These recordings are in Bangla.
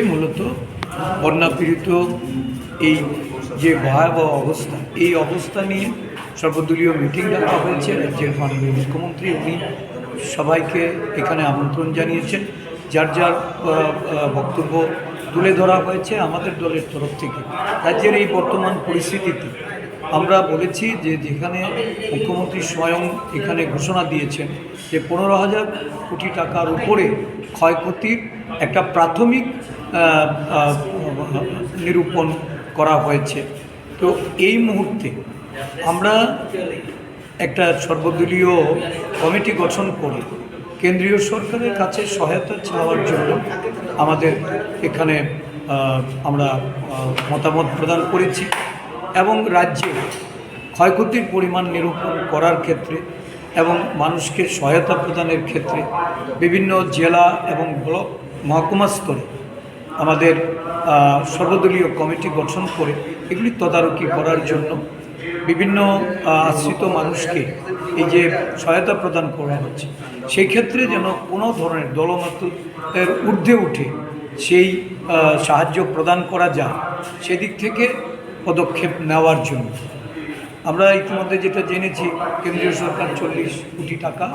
থেকে মূলত বন্যাপীড়িত এই যে ভয়াবহ অবস্থা, এই অবস্থা নিয়ে সর্বদলীয় মিটিং ডাকা হয়েছে। রাজ্যের মাননীয় মুখ্যমন্ত্রী উনি সবাইকে এখানে আমন্ত্রণ জানিয়েছেন। যার যার বক্তব্য তুলে ধরা হয়েছে আমাদের দলের তরফ থেকে। রাজ্যের এই বর্তমান পরিস্থিতিতে আমরা বলেছি যে যেখানে মুখ্যমন্ত্রী স্বয়ং এখানে ঘোষণা দিয়েছেন যে পনেরো হাজার কোটি টাকার উপরে ক্ষয়ক্ষতির একটা প্রাথমিক নিরূপণ করা হয়েছে। তো এই মুহূর্তে আমরা একটা সর্বদলীয় কমিটি গঠন করে কেন্দ্রীয় সরকারের কাছে সহায়তা চাওয়ার জন্য আমাদের এখানে আমরা মতামত প্রদান করেছি এবং রাজ্যে ক্ষয়ক্ষতির পরিমাণ নিরূপণ করার ক্ষেত্রে এবং মানুষকে সহায়তা প্রদানের ক্ষেত্রে বিভিন্ন জেলা এবং ব্লক, মহকুমা স্তরে আমাদের সর্বদলীয় কমিটি গঠন করে এগুলি তদারকি করার জন্য বিভিন্ন আশ্রিত মানুষকে এই যে সহায়তা প্রদান করা হচ্ছে। সেই ক্ষেত্রে যেন কোনো ধরনের দলমতের ঊর্ধ্বে উঠে সেই সাহায্য প্রদান করা যায় সেদিক থেকে পদক্ষেপ নেওয়ার জন্য। আমরা ইতিমধ্যে যেটা জেনেছি, কেন্দ্রীয় সরকার চল্লিশ কোটি টাকা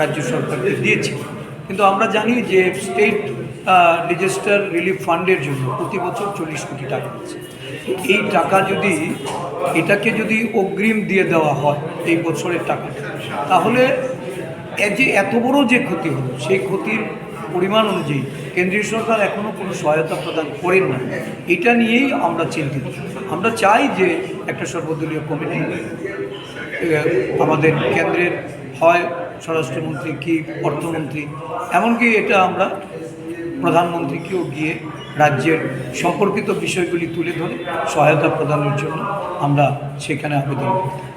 রাজ্য সরকারকে দিয়েছে। কিন্তু আমরা জানি যে স্টেট ডিজাস্টার রিলিফ ফান্ডের জন্য প্রতি বছর চল্লিশ কোটি টাকা আছে এই টাকা যদি, এটাকে যদি অগ্রিম দিয়ে দেওয়া হয় এই বছরের টাকা তাহলে যে এত বড় যে ক্ষতি হলো, সেই ক্ষতির পরিমাণ অনুযায়ী কেন্দ্রীয় সরকার এখনও কোনো সহায়তা প্রদান করেন না। এটা নিয়েই আমরা চিন্তিত। আমরা চাই যে একটা সর্বদলীয় কমিটি আমাদের কেন্দ্রের হয়, স্বরাষ্ট্রমন্ত্রী কি অর্থমন্ত্রী, এমনকি এটা আমরা প্রধানমন্ত্রীকেও গিয়ে রাজ্যের সম্পর্কিত বিষয়গুলি তুলে ধরে সহায়তা প্রদানের জন্য আমরা সেখানে আবেদন করতে